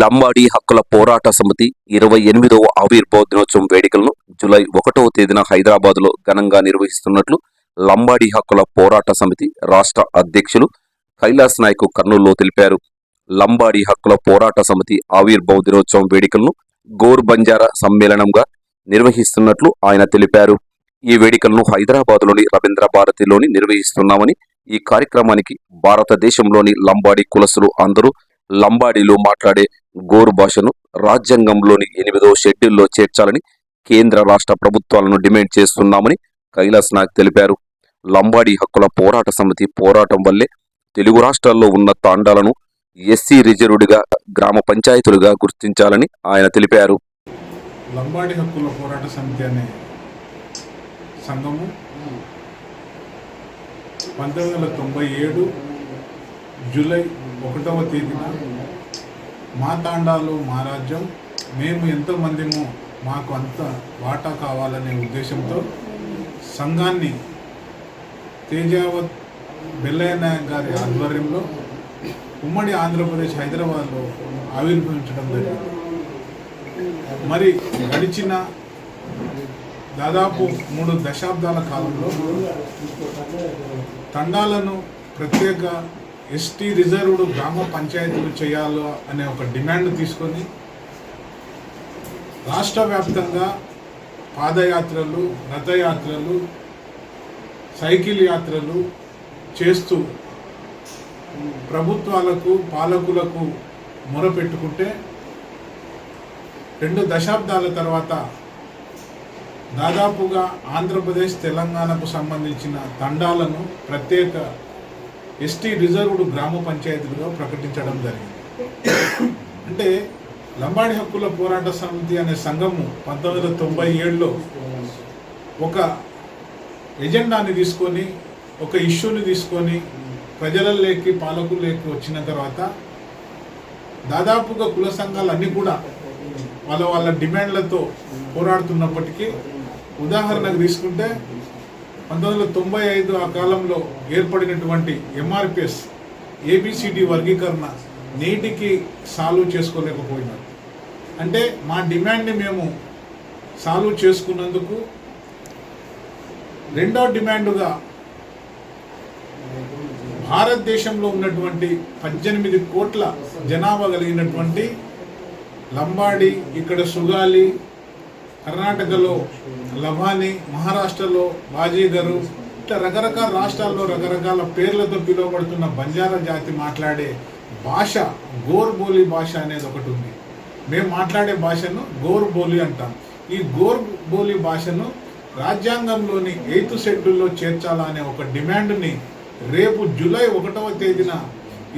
లంబాడీ హక్కుల పోరాట సమితి ఇరవై ఎనిమిదవ ఆవిర్భావ దినోత్సవం వేడుకలను జూలై ఒకటవ తేదీన హైదరాబాద్లో ఘనంగా నిర్వహిస్తున్నట్లు లంబాడీ హక్కుల పోరాట సమితి రాష్ట్ర అధ్యక్షులు కైలాస్ నాయక్ కర్నూలులో తెలిపారు. లంబాడీ హక్కుల పోరాట సమితి ఆవిర్భావ దినోత్సవం వేడుకలను గోర్ బంజారా సమ్మేళనంగా నిర్వహిస్తున్నట్లు ఆయన తెలిపారు. ఈ వేడుకలను హైదరాబాద్లోని రవీంద్ర భారతిలోని నిర్వహిస్తున్నామని ఈ కార్యక్రమానికి భారతదేశంలోని లంబాడీ కులసులు అందరూ లంబాడీలో మాట్లాడే గోరు భాషను రాజ్యాంగంలోని ఎనిమిదవ షెడ్యూల్లో చేర్చాలని కేంద్ర రాష్ట్ర ప్రభుత్వాలను డిమాండ్ చేస్తున్నామని కైలాస్ నాయక్ తెలిపారు. లంబాడీ హక్కుల పోరాట సమితి పోరాటం వల్లే తెలుగు రాష్ట్రాల్లో ఉన్న తాండాలను ఎస్సీ రిజర్వ్డ్గా గ్రామ పంచాయతీలుగా గుర్తించాలని ఆయన తెలిపారు. లంబాడి హక్కుల పోరాట సమితి అనే సంఘము పంతొమ్మిది వందల తొంభై ఏడు జూలై ఒకటవ తేదీన మా తాండాలు మా రాజ్యం మేము ఎంతోమందిమో మాకు అంత వాటా కావాలనే ఉద్దేశంతో సంఘాన్ని తేజావత్ బెల్లయ్య నాయక్ గారి ఆధ్వర్యంలో ఉమ్మడి ఆంధ్రప్రదేశ్ హైదరాబాద్లో ఆవిర్భవించడం జరిగింది. మరి గడిచిన దాదాపు మూడు దశాబ్దాల కాలంలో తండాలను ప్రత్యేక ఎస్టీ రిజర్వ్డ్ గ్రామ పంచాయతీలు చేయాలో అనే ఒక డిమాండ్ తీసుకొని రాష్ట్ర వ్యాప్తంగా పాదయాత్రలు రథయాత్రలు సైకిల్ యాత్రలు చేస్తూ ప్రభుత్వాలకు పాలకులకు మొరపెట్టుకుంటే రెండు దశాబ్దాల తర్వాత దాదాపుగా ఆంధ్రప్రదేశ్ తెలంగాణకు సంబంధించిన తండాలను ప్రత్యేక ఎస్టీ రిజర్వ్డ్ గ్రామ పంచాయతీలుగా ప్రకటించడం జరిగింది. అంటే లంబాడి హక్కుల పోరాట సమితి అనే సంఘము పంతొమ్మిది వందల తొంభై ఏడులో ఒక ఎజెండాని తీసుకొని ఒక ఇష్యూని తీసుకొని ప్రజలలోకి పాలకుల్లోకి వచ్చిన తర్వాత దాదాపుగా కుల సంఘాలు అన్నీ కూడా వాళ్ళ వాళ్ళ డిమాండ్లతో పోరాడుతున్నప్పటికీ ఉదాహరణకు తీసుకుంటే పంతొమ్మిది వందల తొంభై ఐదు ఆ కాలంలో ఏర్పడినటువంటి ఎంఆర్పిఎస్ ఏబిసిడి వర్గీకరణ నేటికి సాల్వ్ చేసుకోలేకపోయినారు. అంటే మా డిమాండ్ని మేము సాల్వ్ చేసుకున్నందుకు రెండో డిమాండుగా భారతదేశంలో ఉన్నటువంటి పద్దెనిమిది కోట్ల జనాభా కలిగినటువంటి లంబాడి ఇక్కడ సుగాలి కర్ణాటకలో లభాని మహారాష్ట్రలో బాజీగరు ఇట్లా రకరకాల రాష్ట్రాల్లో రకరకాల పేర్లతో పిలువబడుతున్న బంజారా జాతి మాట్లాడే భాష గోర్ బోలి భాష అనేది ఒకటి ఉంది. మేము మాట్లాడే భాషను గోర్ బోలి అంటాం. ఈ గోర్ బోలి భాషను రాజ్యాంగంలోని ఎయిత్ షెడ్యూల్లో చేర్చాలా అనే ఒక డిమాండ్ని రేపు జూలై ఒకటవ తేదీన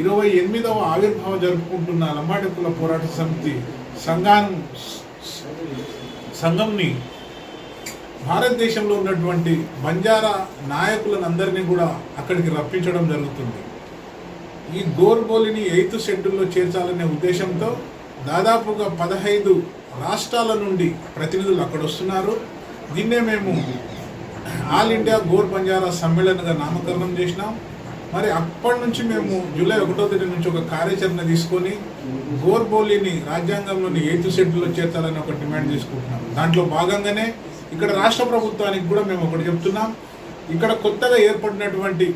ఇరవై ఎనిమిదవ ఆవిర్భావం జరుపుకుంటున్న లంబాడికుల పోరాట సమితి సంఘాన్ సంఘంని భారతదేశంలో ఉన్నటువంటి బంజారా నాయకులను అందరినీ కూడా అక్కడికి రప్పించడం జరుగుతుంది. ఈ గోర్బోలిని ఎయిత్ షెడ్యూల్లో చేర్చాలనే ఉద్దేశంతో దాదాపుగా పదహైదు రాష్ట్రాల నుండి ప్రతినిధులు అక్కడ వస్తున్నారు దీన్నే మేము ఆల్ ఇండియా గోర్ బంజారా సమ్మేళనగా నామకరణం చేసినాం. మరి అప్పటి నుంచి మేము జూలై ఒకటో తేదీ నుంచి ఒక కార్యాచరణ తీసుకొని గోర్బోలీని రాజ్యాంగంలోని ఎయిత్ షెడ్యూల్లో చేర్చాలని ఒక డిమాండ్ తీసుకుంటున్నాం దాంట్లో భాగంగానే ఇక్కడ రాష్ట్ర ప్రభుత్వానికి కూడా మేము ఒకటి చెప్తున్నాం. ఇక్కడ కొత్తగా ఏర్పడినటువంటి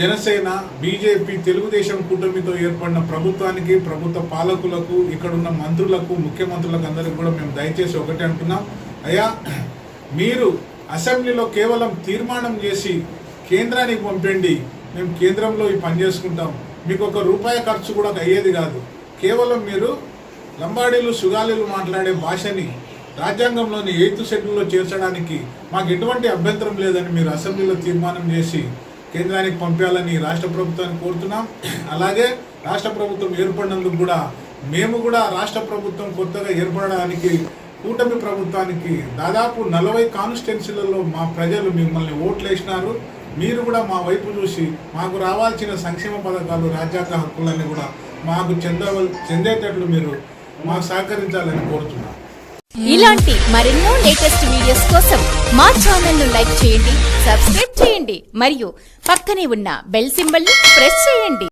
జనసేన బీజేపీ తెలుగుదేశం కూటమితో ఏర్పడిన ప్రభుత్వానికి ప్రభుత్వ పాలకులకు ఇక్కడున్న మంత్రులకు ముఖ్యమంత్రులకు అందరికి కూడా మేము దయచేసి ఒకటే అంటున్నాం. అయ్యా మీరు అసెంబ్లీలో కేవలం తీర్మానం చేసి కేంద్రానికి పంపండి. మేము కేంద్రంలో ఈ పని చేసుకుంటాం. మీకు ఒక రూపాయి ఖర్చు కూడా అయ్యేది కాదు. కేవలం మీరు లంబాడీలు సుగాలీలు మాట్లాడే భాషని రాజ్యాంగంలోని ఎయిత్ షెడ్యూల్లో చేర్చడానికి మాకు ఎటువంటి అభ్యంతరం లేదని మీరు అసెంబ్లీలో తీర్మానం చేసి కేంద్రానికి పంపించాలని రాష్ట్ర ప్రభుత్వాన్ని కోరుతున్నాం. అలాగే రాష్ట్ర ప్రభుత్వం ఏర్పడినందుకు కూడా మేము కూడా రాష్ట్ర ప్రభుత్వం కొత్తగా ఏర్పడడానికి కూటమి ప్రభుత్వానికి దాదాపు నలభై కాన్స్టిట్యున్సీలలో మా ప్రజలు మిమ్మల్ని ఓట్లు వేసినారు మీరు కూడా మా వైపు చూసి మాకు రావాల్సిన సంక్షేమ పథకాలు రాజ్యాంగ హక్కులన్నీ కూడా మాకు చెందవల్ చెందేటట్లు మీరు మాకు సహకరించాలని కోరుతున్నాం. ఇలాంటి మరెన్నో లేటెస్ట్ వీడియోస్ కోసం మా ఛానల్ను లైక్ చేయండి సబ్స్క్రైబ్ చేయండి మరియు పక్కనే ఉన్న బెల్ సింబల్ ప్రెస్ చేయండి.